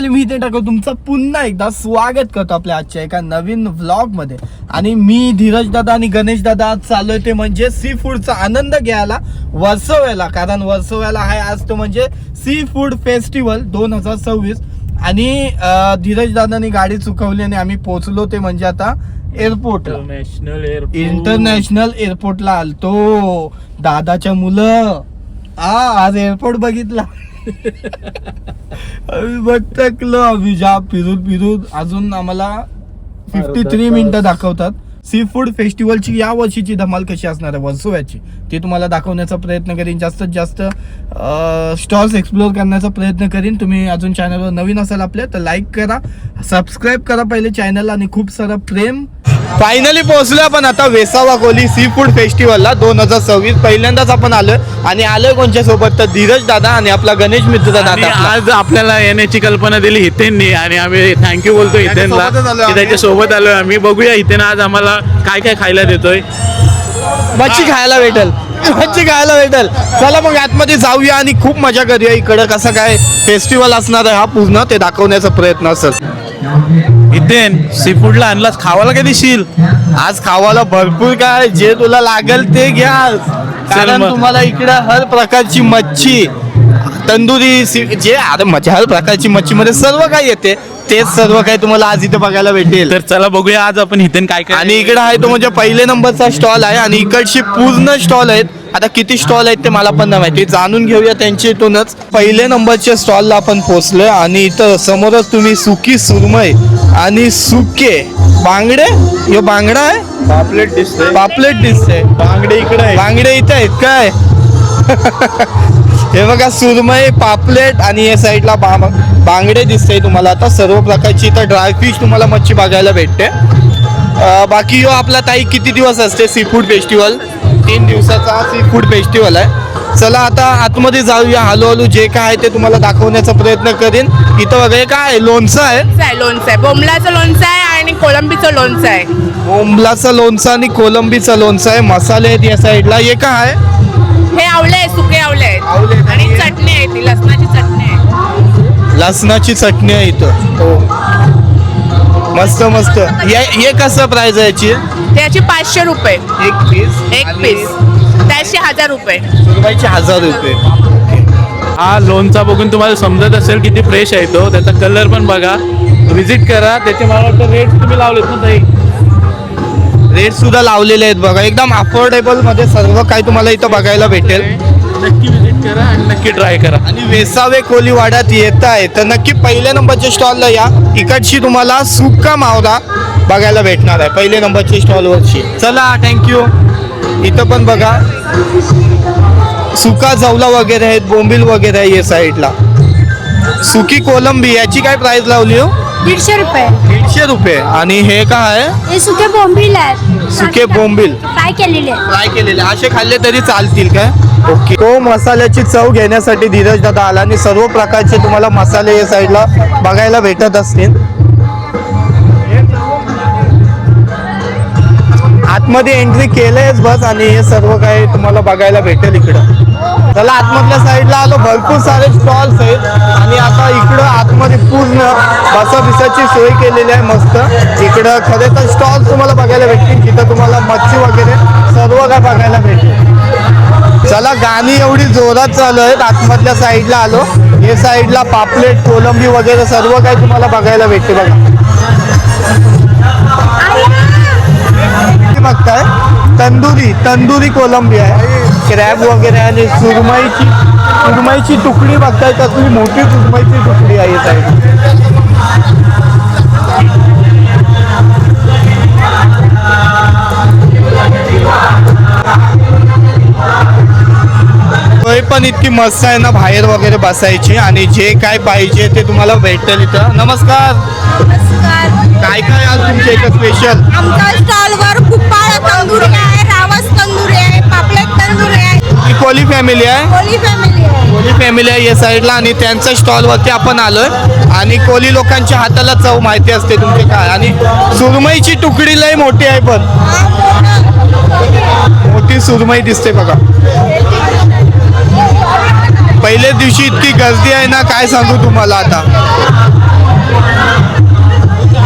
मंडळी मी ते टाकतो. तुमचं पुन्हा एकदा स्वागत करतो आपल्या आजच्या एका नवीन व्लॉगमध्ये आणि मी धीरज दादा आणि गणेश दादा आज चाललोय ते म्हणजे सी फूडचा आनंद घ्यायला वर्सोव्याला. कारण वर्सोव्याला आहे आज तो म्हणजे सी फूड फेस्टिवल दोन हजार सव्वीस. आणि धीरज दादानी गाडी चुकवली आणि आम्ही पोहोचलो ते म्हणजे आता एअरपोर्टला इंटरनॅशनल एअरपोर्ट इंटरनॅशनल एअरपोर्टला आलतो. दादाच्या मुलं. आ आज एअरपोर्ट बघितला. आम्ही बघतकलो आम्ही जा फिरून फिरून. अजून आम्हाला फिफ्टी थ्री मिनिटं दाखवतात. सी फूड फेस्टिवलची या वर्षीची धमाल कशी असणार आहे? वर्सोव्याची. ती तुम्हाला दाखवण्याचा प्रयत्न करीन. जास्तीत जास्त स्टॉल्स एक्सप्लोर करण्याचा प्रयत्न करीन. तुम्ही अजून चॅनलवर नवीन असाल आपल्या तर लाईक करा सबस्क्राईब करा पहिले चॅनलला आणि खूप सारं प्रेम. फायनली पोहोचलो आपण आता वेसावा कोली सी फूड फेस्टिवलला दोन हजार सव्वीस पहिल्यांदाच आपण आलोय. आणि आलोय कोणच्या सोबत? तर धीरज दादा आणि आपला गणेश मित्र दादा. आज आपल्याला येण्याची कल्पना दिली हितेननी आणि आम्ही थँक्यू बोलतो हितेनला. त्याच्या सोबत आलोय आम्ही. बघूया हितेन आज आम्हाला काय काय खायला देतोय. मच्छी खायला भेटल. मच्छी खायला भेटल. चला मग आतमध्ये जाऊया आणि खूप मजा करूया इकडं कसं काय फेस्टिवल असणार आहे हा पूर्ण ते दाखवण्याचा प्रयत्न असेल. हितेन सी फूडला आणलास खावाला काय देशील आज खावाला भरपूर काय जे तुला लागेल ते घ्या कारण. तुम्हाला इकडं हर प्रकारची मच्छी तंदुरी सी- जे अरे मच्छी हर प्रकारची मच्छी मध्ये सर्व काय येते. तेच सर्व काही तुम्हाला आज इथे बघायला भेटेल. तर चला बघूया आज आपण हितेन काय काय आणि इकडे आहे तो म्हणजे पहिले नंबरचा स्टॉल आहे आणि इकडची पूर्ण स्टॉल आहेत. आता किती स्टॉल आहेत ते मला पण नाही माहिती. जाणून घेऊया त्यांच्या इथूनच पहिले नंबरच्या स्टॉलला आपण पोहोचलोय आणि इथं समोरच तुम्ही सुकी सुरमई आणि सुके. बांगडे? यो बांगडा आहे? पापलेट दिसतोय. पापलेट दिसते बांगडे इकडे बांगडे इथे आहेत काय? हे बघा सुरमई पापलेट आणि या साईडला बा बांगडे दिसते तुम्हाला. आता सर्व प्रकारची इथं ड्रायफिश तुम्हाला मच्छी बघायला भेटते. बाकी यो आपला ताई किती दिवस असते सी फूड फेस्टिवल तीन दिवसाचा सी फूड फेस्टिवल आहे. चला आता आतमध्ये जाऊया. हळूहळू जे काय आहे ते तुम्हाला दाखवण्याचा प्रयत्न करीन. इथं हे काय आहे? लोणचं आहे. लोणचं आहे बोंबलाचं लोणचं आहे आणि कोळंबीचं लोणचं आहे. ओंबलाचं लोणचं आणि कोलंबीचं लोणचं आहे. मसाले आहेत या साईडला. हे काय आहे? हे आवळे आहे सुके आवळे आहेत. आणि चटणी आहे ती लसणाची चटणी आहे. लसणाची चटणी आहे इथं. मस्त मस्त. हे हे कसं प्राइस आहे याची? त्याची पाचशे रुपये. एक पीस एक पीस त्याचे हजार रुपये. हजार रुपये. हा लोणचा बघून तुम्हाला समजत असेल किती फ्रेश आहे तो. त्याचा कलर पण बघा. व्हिजिट करा. त्याचे मला वाटतं रेट तुम्ही लावलेत ना ताई? रेट सुद्धा लावलेले आहेत बघा. एकदम अफोर्डेबलमध्ये सर्व काही तुम्हाला इथं बघायला भेटेल. नक्की व्हिजिट करा आणि नक्की ट्राय करा. आणि वेसावे कोलीवाड्यात येत आहे. तर नक्की पहिल्या नंबरच्या स्टॉलला या. इकडची तुम्हाला सुक्का मावरा बघायला भेटणार आहे. पहिल्या नंबरच्या स्टॉलवरची चला थँक्यू इथं पण बघा. सुका जवला वगैरे आहेत बोंबील वगैरे आहे या साईडला सुकी कोलंबी याची काय प्राइस लावली हो? दीडशे रुपये. दीडशे रुपये. आणि हे काय आहे? हे सुके बोंबील आहेत. सुके बोंबील. फ्राय केलेले. फ्राय केलेले. असे खाल्ले तरी चालतील काय? ओके. तो मसाल्याची चव घेण्यासाठी धीरज दादा आला आणि सर्व प्रकारचे तुम्हाला मसाले या साईडला बघायला भेटत असतील. आतमध्ये एंट्री केलंयच बस आणि हे सर्व काही तुम्हाला बघायला भेटेल इकडं. चला आतमधल्या साईडला आलो. भरपूर सारे स्टॉल्स आहेत. आणि आता इकडं आतमध्ये पूर्ण बसा बिसाची सोय केलेली आहे मस्त. इकडं खरे तर स्टॉल्स तुम्हाला बघायला भेटतील. तिथं तुम्हाला मच्छी वगैरे सर्व काय बघायला भेटेल चला गाणी एवढी जोरात चालू आहेत. आतमधल्या साईडला आलो. हे साईडला पापलेट कोलंबी वगैरे सर्व काही तुम्हाला बघायला भेटते बघा. बघताय? तंदुरी तंदुरी कोलंबी आहे. क्रॅब वगैरे आणि सुरमईची सुरमईची तुकडी बघताय तुम्ही? मोठी सुरमईची तुकडी आहे या साईड सोय पण इतकी मस्त आहे ना बाहेर वगैरे बसायची आणि जे काय पाहिजे ते तुम्हाला भेटेल इथं. नमस्कार. काय काय आज तुमच्या इथं स्पेशल आमच्या स्टॉलवर कुप्पा तंदुरी आहे रावस तंदुरी आहे पापलेट तंदुरी आहे. ही कोली फॅमिली आहे? कोली फॅमिली आहे. कोली फॅमिली आहे या साईडला आणि त्यांच्या स्टॉलवरती आपण आलोय. आणि कोली लोकांच्या हाताला चव माहिती असते तुमचे काय. आणि सुरमईची तुकडी लय मोठी आहे पण. मोठी सुरमई दिसते बघा. पहिल्याच दिवशी इतकी गर्दी आहे ना काय सांगू तुम्हाला आता?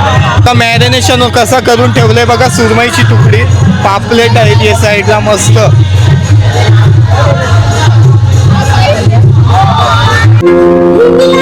आता मॅरिनेशन कसं करून ठेवलंय बघा सुरमईची तुकडी पापलेट आहेत या साईडला मस्त. वर्सोवा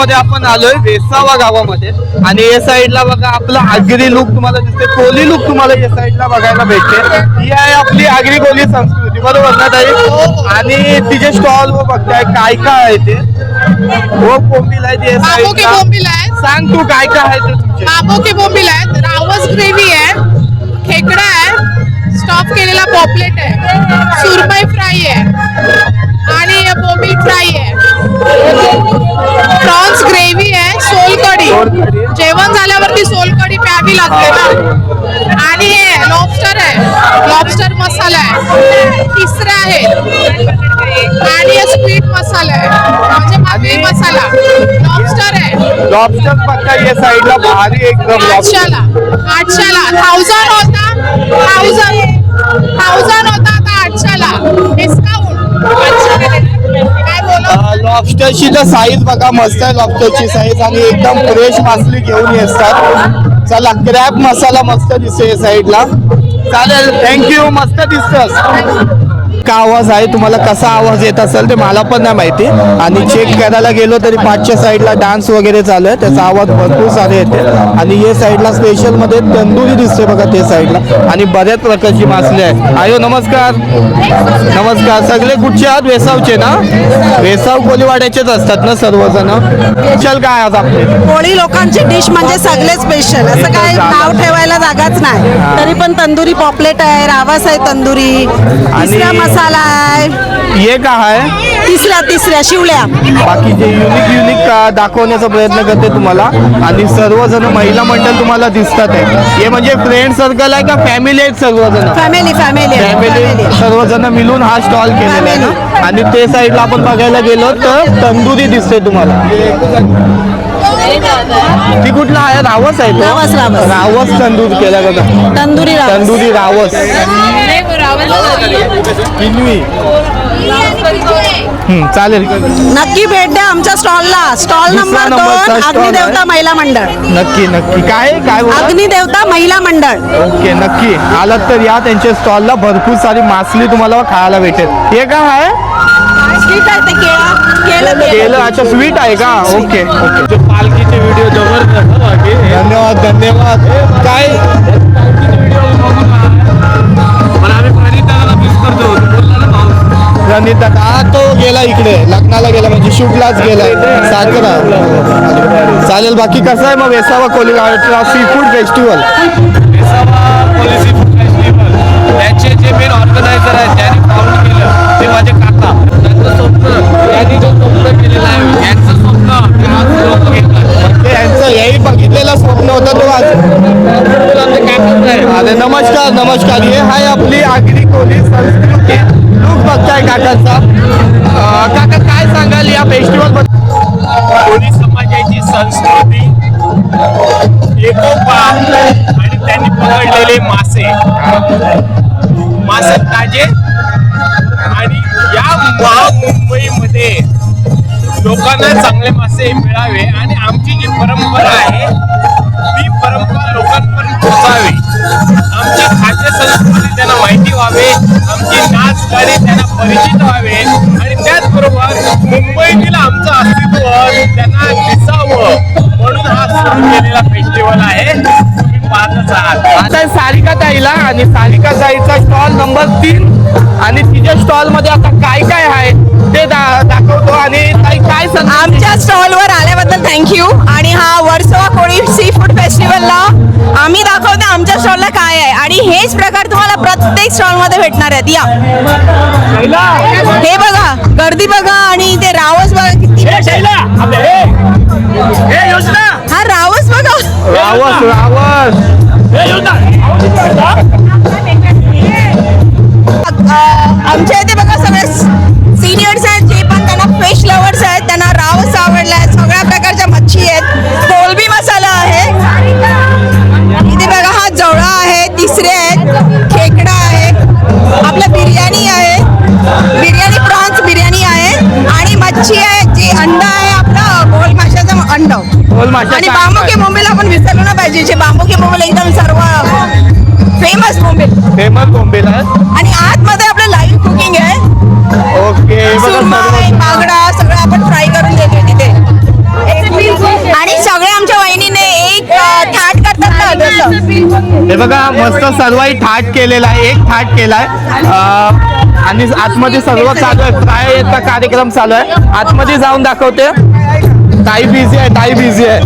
मध्ये आपण आलोय वेसावा गावामध्ये. आणि या साईडला बघा आपला आगरी लुक तुम्हाला दिसते कोली लुक तुम्हाला या साईडला बघायला भेटते. ही आहे आपली आगरी कोली संस्कृती बरोबर ना ताई? आणि तिचे स्टॉल व बघताय काय काय आहे ते? हो कोंबील आहे सांग तू काय काय आहे ते तुमचे. बाबू के बोंबील आहेत. रावस ग्रेव्ही आहे. खेकडा आहे. स्टॉप केलेला पॉपलेट आहे. सुरमई फ्राय आहे. आणि बोंबील फ्राय आहे. प्रॉन्स ग्रेव्ही आहे सोलकढी. जेवण झाल्यावरती सोलकढी प्यावी लागते ना. आणि हे लॉबस्टर आहे. लॉबस्टर मसाला आहे. तिसरा आहे. आणि स्वीट मसाला आहे. म्हणजे मागणी मसाला. लॉबस्टर बघता या साईडला भारी एकदम आठशाला आठशाला थाउजंड होता थाउजंड थाउजंड होता आता आठशाला डिस्काउंट काय बोला लॉबस्टरची तर साईज बघा मस्त आहे लॉबस्टरची साईज आणि एकदम फ्रेश मासली घेऊन येतात चला क्रॅप मसाला मस्त दिसते या साईडला चालेल थँक्यू मस्त दिसतस. का आवाज आहे तुम्हाला कसा आवाज येत असेल ते मला पण नाही माहिती. आणि चेक करायला गेलो तरी पाचच्या साईडला डान्स वगैरे चालू आहे त्याचा आवाज भरपूर सारे येते. आणि हे साईडला स्पेशलमध्ये तंदुरी दिसते बघा ते साईडला आणि बऱ्याच प्रकारची मासली आहे आयो नमस्कार. नमस्कार. सगळे कुठचे आहात? वेसावचे ना? वेसाव कोलीवाड्याचेच असतात ना सर्वजण? स्पेशल काय आज आपले? कोळी लोकांची डिश म्हणजे सगळे स्पेशल असं काय नाव ठेवायला जागाच नाही. तरी पण तंदुरी पॉपलेट आहे रावस आहे तंदुरी. तिसरा मसाला आहे हे काय आहे. तिसऱ्या तिसऱ्या शिवल्या. बाकीचे युनिक युनिक दाखवण्याचा प्रयत्न करते तुम्हाला. आणि सर्वजण महिला मंडळ तुम्हाला दिसतात आहे. हे म्हणजे फ्रेंड सर्कल आहे का फॅमिली आहेत सर्वजण? फॅमिली फॅमिली फॅमिली सर्वजण मिळून हा स्टॉल केलेला आहे ना? आणि ते साईडला आपण बघायला गेलो तर तंदुरी दिसते तुम्हाला. ती कुठला आहे? रावस आहे तो? रावस, रावस. रावस तंदूर केला बघा तंदुरी रावस. तंदुरी रावस. हम्म, चालेल. नक्की भेट द्या आमच्या स्टॉलला. स्टॉल दुसरा नंबर नंबरचा दोन stall अग्निदेवता. महिला मंडळ. नक्की नक्की. काय काय बोला अग्निदेवता महिला मंडळ. ओके नक्की. आलात तर या त्यांच्या स्टॉलला. भरपूर सारी मासली तुम्हाला खायला भेटेल. हे काय आहे? स्वीट आहे ते केळं. केलं केलं अच्छा स्वीट आहे का? Okay okay. पालखीचे व्हिडिओ जबरदस्त धन्यवाद धन्यवाद. काय? पण रणजित दादा हा तो गेला इकडे. लग्नाला गेला म्हणजे शूटलाच गेलाय साखरा चालेल बाकी कसं आहे मग? Vesava कोलीगावचा sea food festival policy food festival त्याचे जे मेन ऑर्गनायझर आहेत त्याने फाउंड केलं ते माझे काका. त्यांचं स्वप्न त्यांनी जो स्वप्न केलेलं आहे यांचं स्वप्न हे लोक घेतात ते यांचं हेही बघितलेलं स्वप्न होतं तो आज अरे नमस्कार नमस्कार. हे आहे आपली आगरी कोली संस्कृती. लूक बघताय काकांचा. काका काय सांगाल या फेस्टिवल कोली समाजाची संस्कृती एकोपा आणि त्यांनी पकडलेले मासे. मासे ताजे आणि या महामुंबईमध्ये लोकांना चांगले मासे मिळावे आणि आम परंपरा आहे. ती परंपरा लोकांपर्यंत पोचावी आमची खाद्य संस्कृती त्यांना माहिती व्हावे. आमची नाच गाणी त्यांना परिचित व्हावे. आणि त्याचबरोबर मुंबईतील आमचं अस्तित्व त्यांना मोठा फेस्टिवल आहे. तुम्ही पाहतच आहात. आता सारिका ताईला आणि सारिका ताईचा स्टॉल नंबर तीन. आणि तिच्या स्टॉलमध्ये आता काय काय आहे? ते दा- दाखवतो आणि काय आमच्या स्टॉलवर आल्याबद्दल थँक्यू आणि हा वर्सोवा कोळी सी फूड फेस्टिवलला आम्ही दाखवतो आमच्या स्टॉलला काय आहे. आणि हेच प्रकार तुम्हाला प्रत्येक स्टॉलमध्ये भेटणार आहेत. या. हे बघा गर्दी बघा आणि ते रावस बघा किती हा रावस बघा. रावस! रावस आमच्या इथे बघा सगळे सिनियर्स आहेत जे पण त्यांना फिश लवर्स आहेत त्यांना रावस आवडलाय सगळ्या प्रकारच्या मच्छी आहेत. कोलबी मसाला आहे. इथे बघा हा जवळा आहे तिसरे आहेत खेकडा आहे आपलं बिर्याणी आहे. बिर्याणी प्रॉन्स बिर्याणी आहे. आणि मच्छी आहे जी अंड आहे आपलं गोल माशाचं अंड आणि बांबू के? मोमेल आपण विसरलो ना पाहिजे जे बांबू के मोमेल एकदम सर्व फेमस मोमेल फेमस बोंबेला आणि आतमध्ये सुरमई बांगडा सगळं आपण फ्राय करून देतोय तिथे. आणि सगळे आमच्या वहिनीने एक थाट करतात ना हे बघा मस्त सर्वही थाट केलेला आहे एक थाट केलाय. आणि आतमध्ये सर्व चालू आहे. फ्रायचा कार्यक्रम चालू आहे. आतमध्ये जाऊन दाखवते. ताई बिझी आहे ताई बिझी आहे.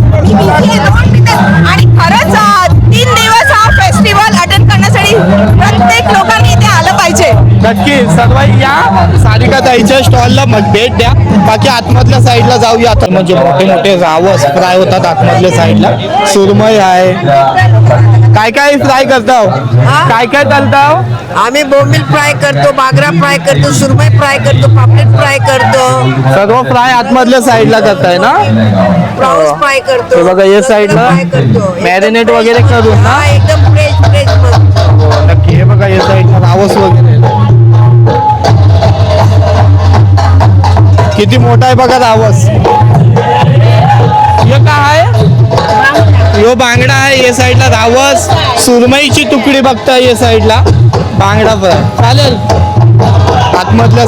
आणि नक्की सर्व या. सारिका ताईच्या स्टॉलला मग भेट द्या. बाकी आतमधल्या साईडला जाऊया आता. म्हणजे मोठे मोठे रावस फ्राय होतात आतमधल्या साईडला सुरमई आहे. काय काय फ्राय करताव? काय काय चालताव? आम्ही बोंबील फ्राय करतो बागरा फ्राय करतो सुरमई फ्राय करतो पापलेट फ्राय करतो. सर्व फ्राय आतमधल्या साईडला करताय ना? फ्राय करतो. हे बघा, या साईडला फ्राय करतो. मॅरिनेट वगैरे करून ना? एकदम फ्रेश फ्रेश नक्की हे बघा या साईडला रावस वगैरे. किती मोठा आहे बघा रावस हे काय आहे? यो बांगडा आहे या साईडला रावस सुरमईची तुकडी बघताय या साईडला. बांगडा चालेल. आतमधल्या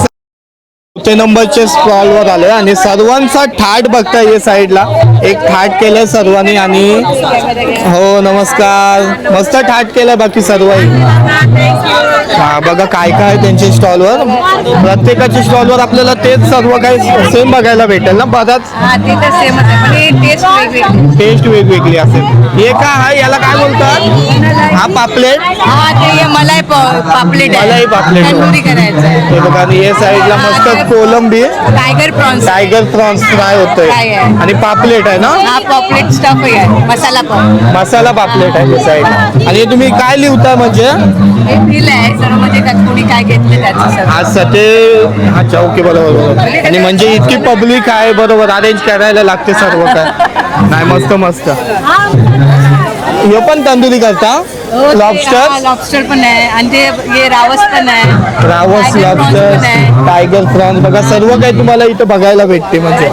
चौथे नंबरचे स्टॉलवर आले आणि सर्वांचा थाट बघताय या साईडला. एक थाट केलंय सर्वांनी आणि हो नमस्कार. मस्त थाट केलंय बाकी सर्व हा बघा काय काय त्यांच्या स्टॉलवर. प्रत्येकाच्या स्टॉलवर आपल्याला तेच सर्व काही सेम बघायला भेटेल ना बराच टेस्ट वेगवेगळी. असेल. हे का हा याला काय बोलतात? हा पापलेट? मलाई पापलेट मलाई पापलेट. हे बघा आणि हे साईडला मस्त कोलंबी. Tiger prawns. Tiger prawns fry होतोय. आहे? आणि पापलेट आहे ना? हा पॉपलेट स्टफ आहे. मसाला पण. मसाला पापलेट आहे साईड आणि हे तुम्ही काय लिहिता म्हणजे? हे बिल आहे सर्व म्हणजे त्यात कोणी काय घेतलं त्याचं सर्व आज सटे हा चौकी बरोबर बरोबर. आणि म्हणजे इतकी पब्लिक आहे बरोबर अरेंज करायला लागते सर्व काय. नाही मस्त मस्त. हे. पण तंदुरी करता? लॉबस्टर लॉबस्टर पण आहे. आणि ते हे रावस पण आहे. रावस लॉबस्टर. टायगर प्रॉन्स बघा सर्व काही तुम्हाला इथं बघायला भेटते म्हणजे.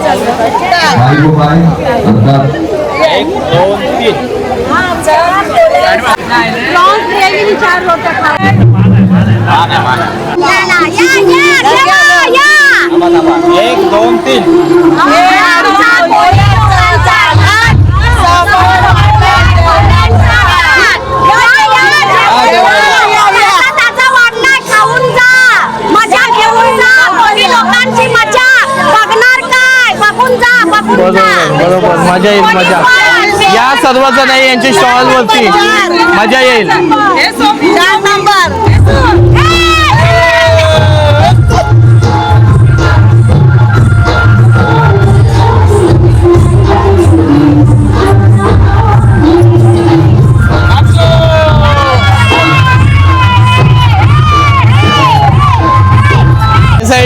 एक दोन तीन. बरोबर बरोबर मजा येईल मजा. या सर्वजण आहे यांच्या स्टॉल वरती. मजा येईल.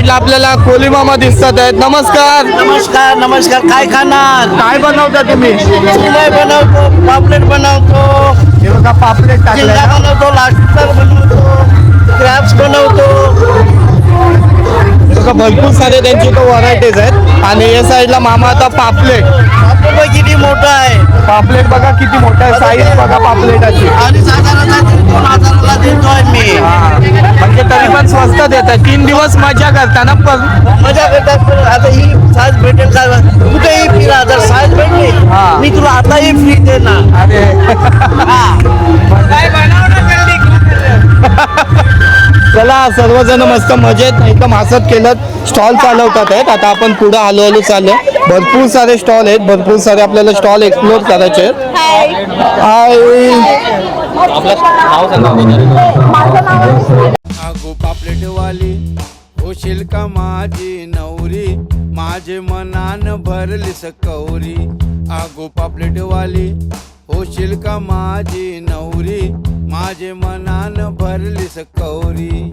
साईडला आपल्याला कोली मामा दिसतात आहेत. नमस्कार. नमस्कार नमस्कार. काय खाणार? काय बनवता तुम्ही? सुरमई बनवतो पापलेट बनवतो. हे बघा पापलेट टाकले बनवतो लास्टर बनवतो. क्रॅप्स बनवतो. भरपूर सारे त्यांची तो व्हरायटीज आहेत. आणि या साईडला मामा आता पापलेट. बापरे, किती मोठा आहे? पापलेट बघा किती मोठा आहे. साईज बघा पापलेटाची. आणि साधारण दोन हजाराला देतोय मी. म्हणजे तरी पण स्वस्त देतात. तीन दिवस मजा करताना पण मजा करतात आता ही साईज भेटेल का कुठेही फिरा जर साईज भेटली हा. मी तुला आताही फ्री देणार. अरे. चला सर्वजण मस्त मजेत एकदम हसत केलं स्टॉल चालवतात आहेत. आता आपण पुढे आलो आलो चाललो भरपूर सारे स्टॉल आहेत. भरपूर सारे आपल्याला स्टॉल एक्सप्लोर करायचे आहेत. हाय आगो पापलेटवाली होशील का माझी नवरी? माझे मनान भरलीस कौरी. आगो पापलेटवाली होशील का माझी नवरी? माझे मनान भरलीस कौरी.